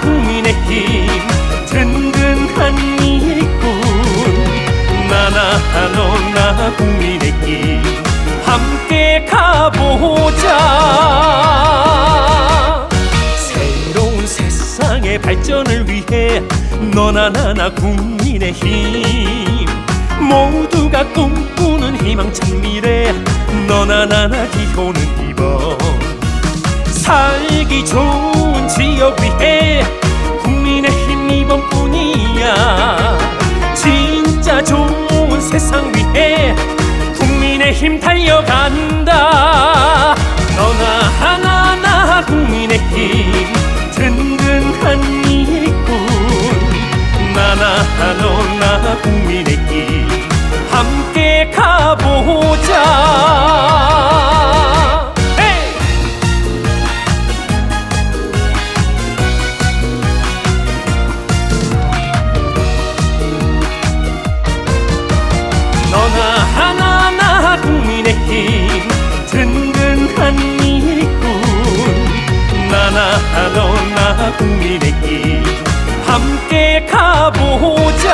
국민의힘 든든한 일꾼 나나노 나 국민의힘 함께 가보자. 새로운 세상의 발전을 위해 너나 나나 국민의힘. 모두가 꿈꾸는 희망찬 미래 너나 나나 기호는 이번. 살기 좋은 지역 위해 국민의힘 이번뿐이야. 진짜 좋은 세상 위해 국민의힘 달려간다. 너나 하나 나 국민의힘 든든한 일꾼 나나 너나 국민의힘 함께 가보자 나나 너나 국민의힘 함께 가보자.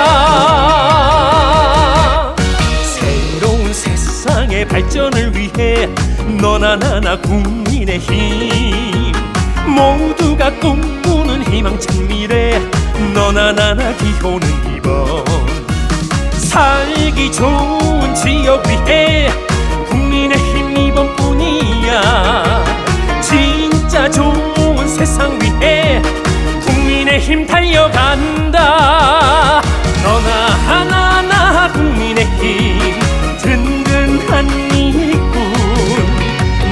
새로운 세상의 발전을 위해 너나 나나 국민의 힘. 모두가 꿈꾸는 희망찬 미래 너나 나나 기호는 이번. 살기 좋은 지역 위해 힘 달려간다. 너나 하나 나 국민의 힘 든든한 일꾼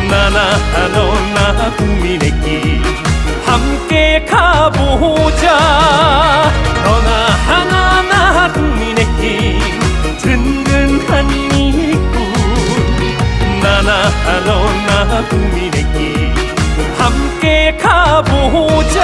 나나 너나 국민의 힘 함께 가보자. 너나 하나 나 국민의 힘 든든한 일꾼 나나 너나 국민의 힘 함께 가보자